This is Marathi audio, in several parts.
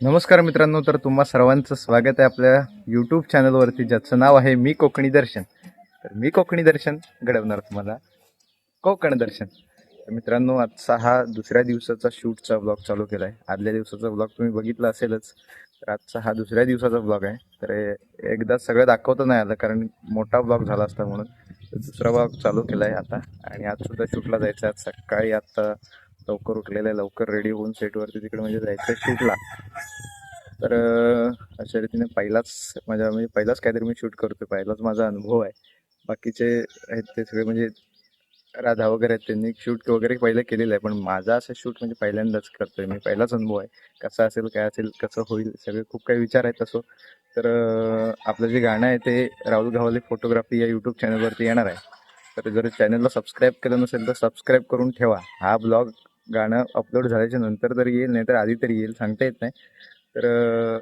नमस्कार मित्रांनो तर तुम्हा सर्वांचं स्वागत आहे आपल्या यूट्यूब चॅनलवरती ज्याचं नाव आहे मी कोकणी दर्शन. तर मी कोकणी दर्शन घडवणार तुम्हाला. कोकण दर्शन. तर मित्रांनो आजचा हा दुसऱ्या दिवसाचा शूटचा ब्लॉग चालू केला आहे आदल्या दिवसाचा ब्लॉग तुम्ही बघितला असेलच तर आजचा हा दुसऱ्या दिवसाचा ब्लॉग आहे. तर एकदा सगळं दाखवता नाही आलं कारण मोठा ब्लॉग झाला असता म्हणून. दुसरा ब्लॉग चालू केला आहे आता आणि आजसुद्धा शूटला जायचं आहे. आज सकाळी आता लवकर उठलेलं आहे लवकर रेडी होऊन सेटवरती तिकडे म्हणजे जायचं आहे शूटला. तर अशा रीतीने पहिलाच माझ्या म्हणजे पहिलाच काहीतरी मी शूट करतो पहिलाच माझा अनुभव आहे. बाकीचे आहेत ते सगळे म्हणजे राधा वगैरे आहेत त्यांनी शूट वगैरे पहिले केलेलं आहे. पण माझा असं शूट म्हणजे पहिल्यांदाच करतोय. मी पहिलाच अनुभव आहे. कसा असेल काय असेल कसं होईल सगळे खूप काही विचार आहेत असो तर आपलं जे गाणं आहे ते राहुल गावाले फोटोग्राफी या यूट्यूब चॅनलवरती येणार आहे. तर जर चॅनलला सबस्क्राईब केलं नसेल तर सबस्क्राईब करून ठेवा. हा ब्लॉग गाणं अपलोड झाल्याच्यानंतर तर येईल नाही तर आधी तरी येईल सांगता येत नाही. तर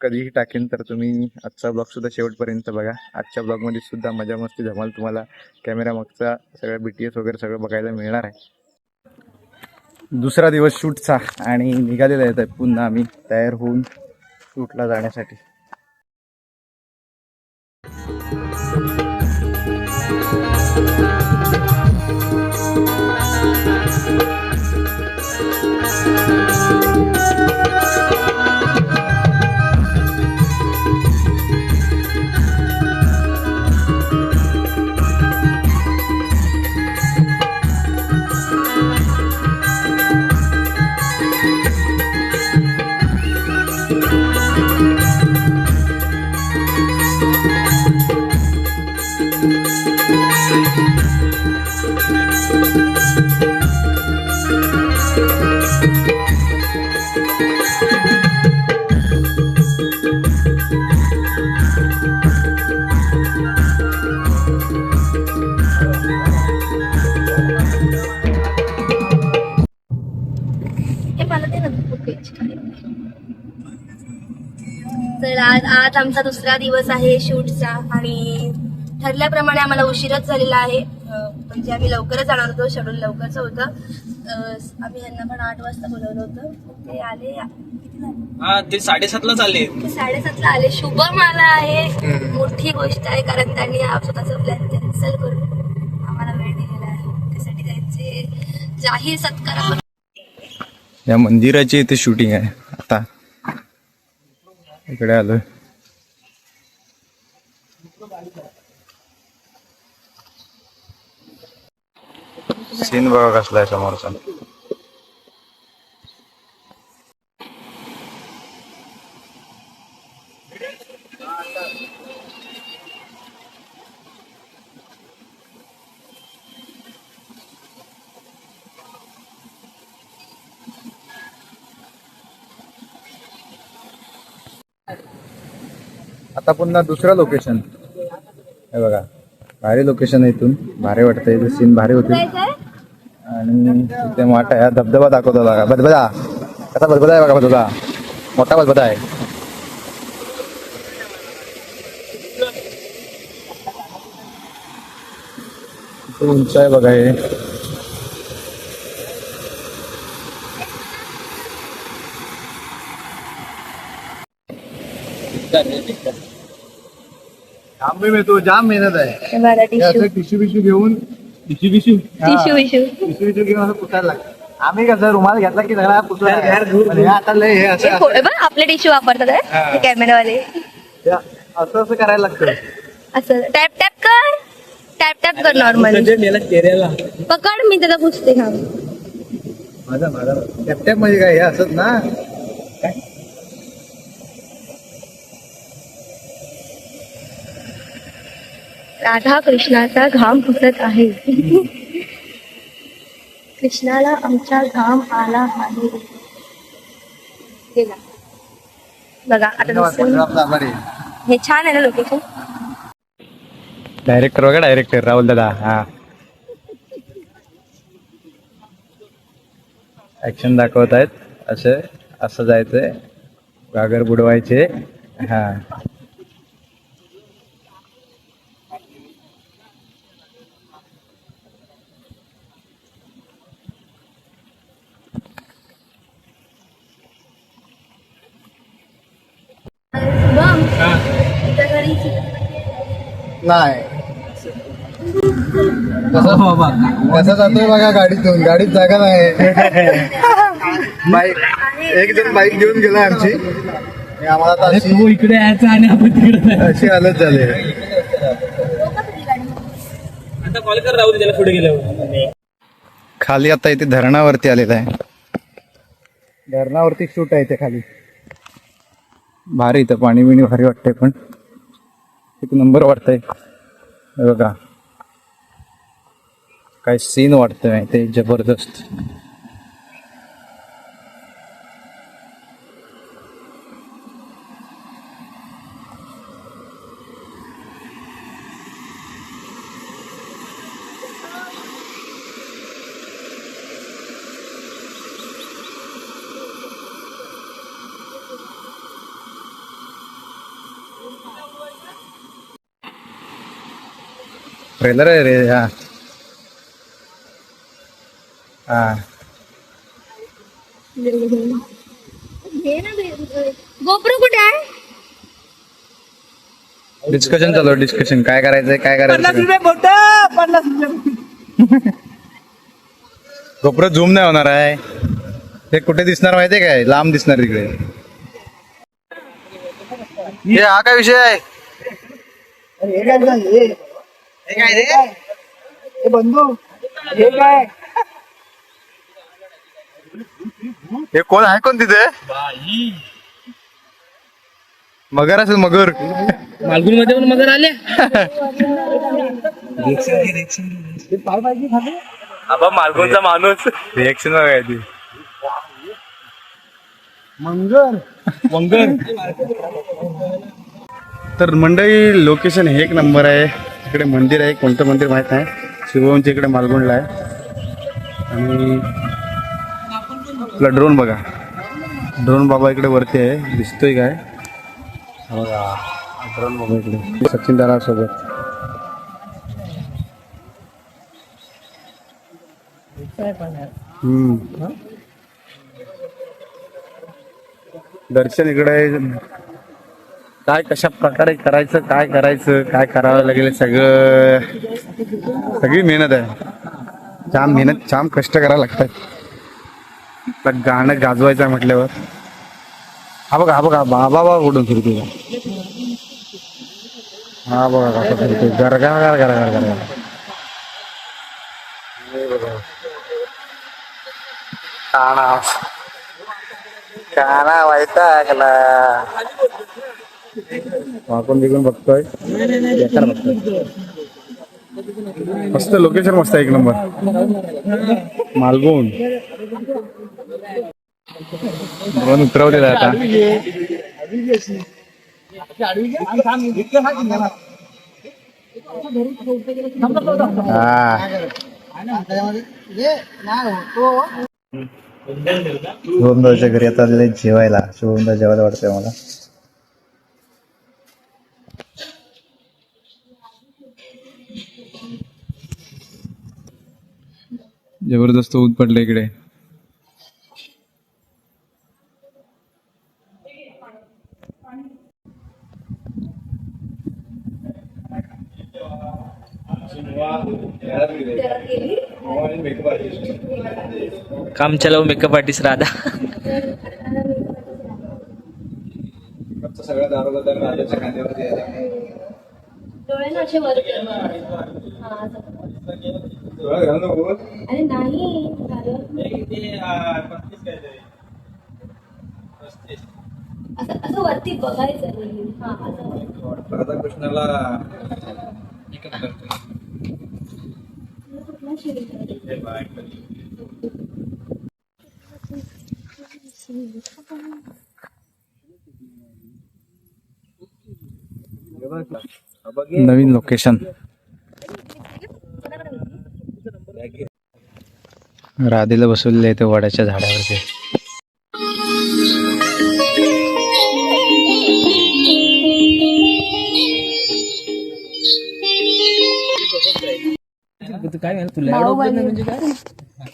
कधीही टाकेन तर तुम्ही आजचा ब्लॉगसुद्धा शेवटपर्यंत बघा. आजच्या ब्लॉगमध्ये सुद्धा मजा मस्ती धमाल तुम्हाला कॅमेरा मागचा सगळ्या बी टी एस वगैरे सगळं बघायला मिळणार आहे. दुसरा दिवस शूटचा आणि निघालेला येत आहे पुन्हा आम्ही तयार होऊन शूटला जाण्यासाठी. हे तर आज आज आमचा दुसरा दिवस आहे शूटचा आणि ठरल्याप्रमाणे आम्हाला उशीरच झालेला आहे. म्हणजे आम्ही लवकरच जाणार होतो शेड्यूल लवकरच होतं. आम्ही यांना पण आठ वाजता बोलवलं होतं. ते आले किती झाले? हा ते साडेसातलाच आले. ते साडेसातला आले. शुभम आला आहे. मोठी गोष्ट आहे कारण त्यांनी हा स्वतःचा प्लॅन कॅन्सल करून आम्हाला वेळ दिलेला आहे. त्यासाठी त्यांचे जाहीर सत्कार आपण या मंदिराची इथे शूटिंग आहे. आता इकडे आलोय. सीन बघा कसला आहे समोरचा. आता पुन्हा दुसरं लोकेशन हे बघा भारी लोकेशन आहे इथून. भारी वाटतं इथे सीन भारी होते आणि इथे वाट आहे धबधबा दाखवतो बघा. बदबदा. कसा बदबदा आहे बघा बदबदा. मोठा बदबदा आहे. उंच आहे बघा हे. जाम मी मिळतो जाम मेहनत आहे. मला टिश्यू. टिश्यू बिश्यू घेऊन टिश्यू बिश्यू. टिश्यू विश्यू टिश्यू बिश्यू घेऊन असं पुसायला लागतं. आम्ही कसं रुमाल घेतला की सगळा पुसायला आता लय हे असं हे बघ आपले टिश्यू वापरतात हा. हे. कॅमेरावाले. हे असं असं करायला लागतं. असं. टॅप टॅप कर. टॅप टॅप कर नॉर्मल पकड मी त्याला पुसते हा. माझा माझा. टॅपटॅप म्हणजे काय? हे असत ना? राधा कृष्णाचा घाम पुसत आहे. कृष्णाला आमचा घाम आला आहे. गेला. बघा आता दुसरं हे छान आहे ना लोकेशन डायरेक्टर बघा डायरेक्टर राहुल दादा हा. ऍक्शन दाखवत आहेत. असे असं जायचंय. गागर बुडवायचे. हा. नाही. बाबा? कसा जातोय बघा गाडीतून गाडीत जागा नाही. बाईक एक जण बाईक घेऊन गेला आमची. आणि आम्हाला आता अरे अशी तू इकडे यायचा आणि आपण तिकडे. अशी हालत झाली आता कॉल कर राहू दे त्याला पुढे गेल्यावर. खाली आता इथे धरणावरती आलेला आहे. धरणावरती शूट आहे इथे खाली. भारी इथं पाणी बिणी भारी वाटतंय पण. एक नंबर वाटतंय. बघा. काय सीन वाटतंय ते जबरदस्त. ट्रेलर आहे रे हा हा गोप्रो कुठे आहे? डिस्कशन चालू डिस्कशन काय करायचंय काय करायचं गोप्रो झूम नाही होणार आहे. ते कुठे दिसणार माहितीये काय? लांब दिसणार तिकडे. हे हा काय विषय आहे? हे कोण आहे कोण तिथे? मगर असेल मगर. मालगुणमध्ये पण मगर आले. आबा मालगुणचा माणूस. रिएक्शन बघाय ती वंगर तर मंडळी लोकेशन हे एक नंबर आहे. इकडे मंदिर आहे. कोणतं मंदिर माहीत नाही. शिवभूमच्या इकडे मालगुंडला आहे. आणि आपला ड्रोन बघा. ड्रोन बाबा इकडे वरती आहे. दिसतोय काय? हा बघा ड्रोन बाबा इकडे. सचिन दादा सोबत. हम्म. दर्शन इकडे काय कशा प्रकारे करायचं काय करायचं काय करावं लागेल सगळं सगळी मेहनत आहे. जाम मेहनत जाम कष्ट करायला लागतात. गाणं गाजवायचं आहे म्हटल्यावर. हा बघा हा बघा बाबा बाबा कुठून फिरतो हा बघा कसा फिरतो गरगा गरगा गरगा गरगा काना काना व्हायचा वाकून बिकून बघतोय. बेकार बघतोय. मस्त लोकेशन मस्त एक नंबर. मालगुण. ड्रोन उतरवलेला आता. हा. शुभमदाच्या घरी आता आलेले जेवायला. शुभमदा जेवायला वाटतंय मला जबरदस्त ऊन पडलं इकडे. काम चलाव मेकअप आर्टिस्ट राधा सगळं दारोगा राजाच्या खांद्यावरती आहे. डोळे ना असे वर कर. हा, असं. डोळा घालू नको. अरे नाही झालं. असं असं वरती बघायचं नाही. हा असं वरती. राधाकृष्णाला? नवीन लोकेशन राधेला बसवलेलं आहे ते वडाच्या झाडावरती. काय म्हणा तुला एवढं बोलणं म्हणजे काय?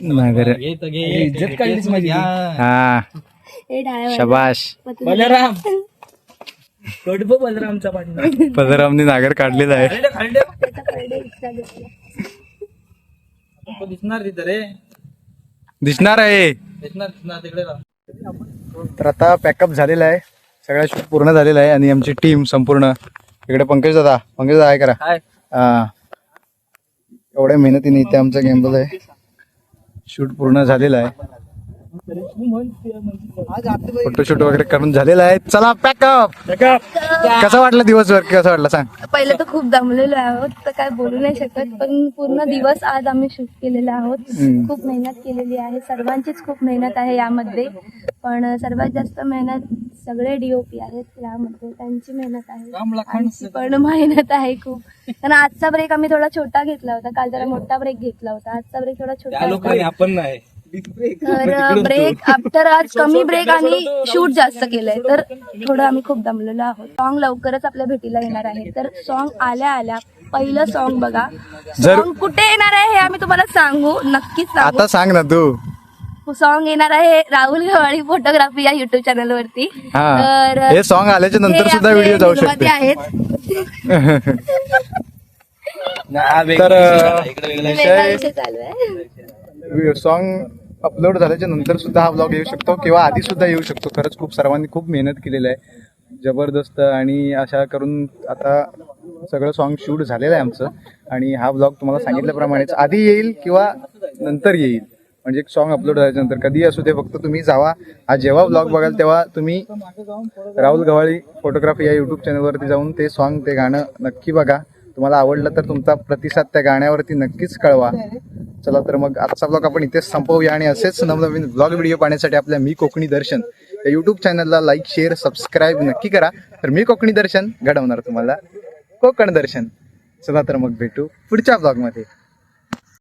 नागर इज्जत काढलीच माझी हा. हे. शबाश. बलराम. कडब बलरामचा पाठला पदरामने नागर काढलेला आहे. त्याचा. तो दिसणार तिथं रे. दिसणार आहे. दिसणार दिसणार तिकडे राह. तर आता पॅकअप झालेला आहे. सगळा शूट पूर्ण झालेला आहे आणि आमची टीम संपूर्ण. इकडे पंकज दादा. पंकज दादा आहे करा हा. एवढ्या मेहनतीने इथे आमचा गॅम्बल आहे. शूट पूर्ण झालेला आहे. फोटोशूट वगैरे करून झालेला आहे. चला पॅकअप कसा वाटला दिवसभर? कसा वाटला सांग. पहिले तर खूप दमलेलो आहोत तर काय बोलू नाही शकत पण पूर्ण दिवस आज आम्ही शूट केलेले आहोत. खूप मेहनत केलेली आहे सर्वांचीच खूप मेहनत आहे यामध्ये. पण सर्वात जास्त मेहनत सगळे डीओपी आहेत यामध्ये. त्यांची मेहनत आहे. आमची पण मेहनत आहे खूप. कारण आजचा ब्रेक आम्ही थोडा छोटा घेतला होता. काल जरा मोठा ब्रेक घेतला होता. आजचा ब्रेक थोडा छोटा. आपण नाही. तर ब्रेक आफ्टर आज कमी ब्रेक आणि शूट जास्त केलंय. तर थोडं आम्ही खूप दमलेलो आहोत. सॉन्ग लवकरच आपल्या भेटीला येणार आहे. तर सॉन्ग आल्या आल्या पहिलं सॉन्ग बघा. जर- सॉन्ग कुठे येणार आहे हे आम्ही तुम्हाला सांगू. नक्कीच आता सांग ना तू. सॉन्ग येणार आहे राहुल गवाळी फोटोग्राफी या युट्यूब चॅनल वरती. हा. तर हे सॉन्ग आल्याच्यानंतर हे सुद्धा आपले व्हिडिओ जाऊ निर्माते शकते. आहेत. तर वेगळा विषय चालू आहे. सॉन्ग अपलोड झाल्याच्यानंतर सुद्धा हा ब्लॉग येऊ शकतो किंवा आधी सुद्धा येऊ शकतो. खरंच खूप सर्वांनी खूप मेहनत केलेली आहे. जबरदस्त आणि अशा करून आता सगळं सॉन्ग शूट झालेलं आहे आमचं. आणि हा ब्लॉग तुम्हाला सांगितल्याप्रमाणेच आधी येईल किंवा नंतर येईल. म्हणजे एक सॉन्ग अपलोड झाल्याच्यानंतर कधी असू दे फक्त तुम्ही जावा. हा जेव्हा ब्लॉग बघाल तेव्हा तुम्ही राहुल गव्हाळी फोटोग्राफी या युट्यूब चॅनलवरती जाऊन ते सॉन्ग ते गाणं नक्की बघा. तुम्हाला आवडलं तर तुमचा प्रतिसाद त्या गाण्यावरती नक्कीच कळवा. चला तर मग आजचा ब्लॉग आपण इथेच संपवूया आणि असेच नवनवीन ब्लॉग व्हिडिओ पाहण्यासाठी आपल्या मी कोकणी दर्शन या युट्यूब चॅनलला लाईक शेअर सबस्क्राईब नक्की करा. तर मी कोकणी दर्शन घडवणार तुम्हाला. कोकण दर्शन. चला तर मग भेटू पुढच्या ब्लॉगमध्ये